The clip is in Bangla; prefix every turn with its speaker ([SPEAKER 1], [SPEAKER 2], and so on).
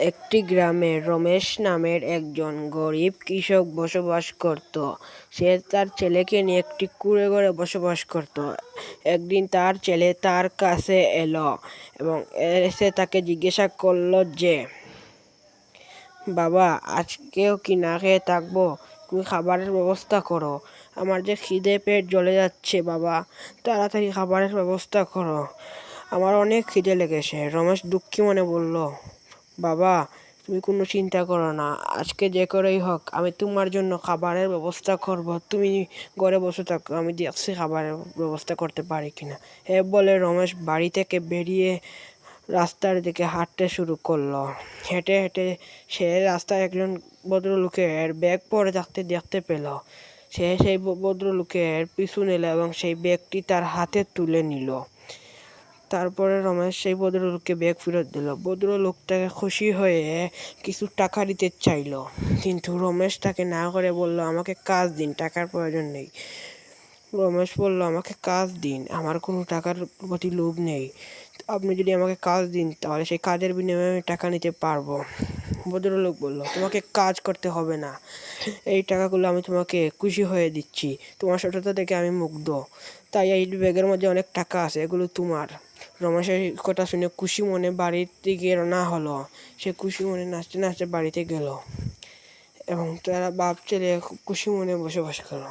[SPEAKER 1] একটি গ্রামে রমেশ নামের একজন গরিব কৃষক বসবাস করত। সে তার ছেলেকে নিয়ে একটি কুঁড়ে ঘরে বসবাস করত। একদিন তার ছেলে তার কাছে এলো এবং এসে তাকে জিজ্ঞাসা করল যে, বাবা, আজকেও কি না খেয়ে থাকব? তুমি খাবারের ব্যবস্থা করো। আমার যে খিদে পেট জ্বলে যাচ্ছে, বাবা, তাড়াতাড়ি খাবারের ব্যবস্থা করো। আমার অনেক খিদে লেগেছে। রমেশ দুঃখী মনে বলল বাবা, তুমি কোনো চিন্তা করো না। আজকে যে করেই হোক, আমি তোমার জন্য খাবারের ব্যবস্থা করব। তুমি ঘরে বসে থাকো, আমি দেখছি খাবারের ব্যবস্থা করতে পারি কিনা। এ বলে রমেশ বাড়ি থেকে বেরিয়ে রাস্তার দিকে হাঁটতে শুরু করল। হেঁটে হেঁটে সে রাস্তায় একজন ভদ্রলোকের ব্যাগ পরে থাকতে দেখতে পেল। সে সেই ভদ্রলোকের পিছু নিল এবং সেই ব্যাগটি তার হাতে তুলে নিল। তারপরে রমেশ সেই ভদ্রলোককে ব্যাগ ফেরত দিল। বদ্রলোকটাকে খুশি হয়ে কিছু টাকা দিতে চাইল। কিন্তু রমেশ তাকে না করে বলল, আমাকে কাজ দিন, টাকার প্রয়োজন নেই। রমেশ বলল, আমাকে কাজ দিন, আমার কোনো টাকার প্রতি লোভ নেই। আপনি যদি আমাকে কাজ দিন, তাহলে সেই কাজের বিনিময়ে আমি টাকা নিতে পারব। ভদ্রলোক বলল, তোমাকে কাজ করতে হবে না। এই টাকাগুলো আমি তোমাকে খুশি হয়ে দিচ্ছি। তোমার সততা দেখে আমি মুগ্ধ। তাই এই ব্যাগের মধ্যে অনেক টাকা আছে, এগুলো তোমার রমেশের কথা শুনে খুশি মনে বাড়ির দিকে রওনা হলো। সে খুশি মনে নাচতে নাচতে বাড়িতে গেল এবং তারা বাপ ছেলে খুশি মনে বসবাস করল।